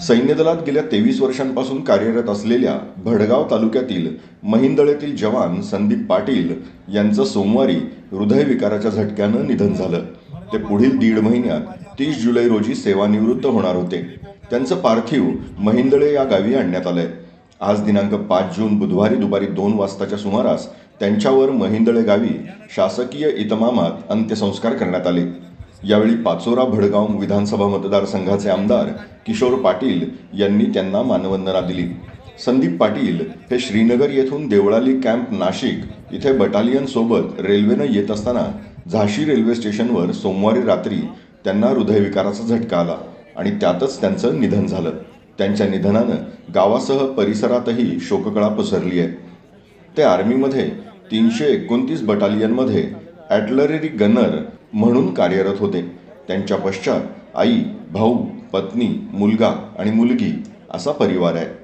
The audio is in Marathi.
सैन्यदलात गेल्या तेवीस वर्षांपासून कार्यरत असलेल्या भडगाव तालुक्यातील महिंदळेतील जवान संदीप पाटील यांचं सोमवारी हृदयविकाराच्या झटक्यानं निधन झालं. ते पुढील दीड महिन्यात तीस जुलै रोजी सेवानिवृत्त होणार होते. त्यांचं पार्थिव महिंदळे या गावी आणण्यात आलंय. आज दिनांक पाच जून बुधवारी दुपारी दोन वाजताच्या सुमारास त्यांच्यावर महिंदळे गावी शासकीय इतमामात अंत्यसंस्कार करण्यात आले. यावेळी पाचोरा भडगाव विधानसभा मतदारसंघाचे आमदार किशोर पाटील यांनी त्यांना मानवंदना दिली. संदीप पाटील हे श्रीनगर येथून देवळाली कॅम्प नाशिक इथे बटालियन सोबत रेल्वेनं येत असताना झाशी रेल्वे स्टेशनवर सोमवारी रात्री त्यांना हृदयविकाराचा झटका आला आणि त्यातच त्यांचं निधन झालं. त्यांच्या निधनानं गावासह परिसरातही शोककळा पसरली आहे. ते आर्मीमध्ये तीनशे एकोणतीस बटालियनमध्ये ॲटलरी गनर म्हणून कार्यरत होते. त्यांच्या पश्चात आई भाऊ पत्नी मुलगा आणि मुलगी असा परिवार आहे.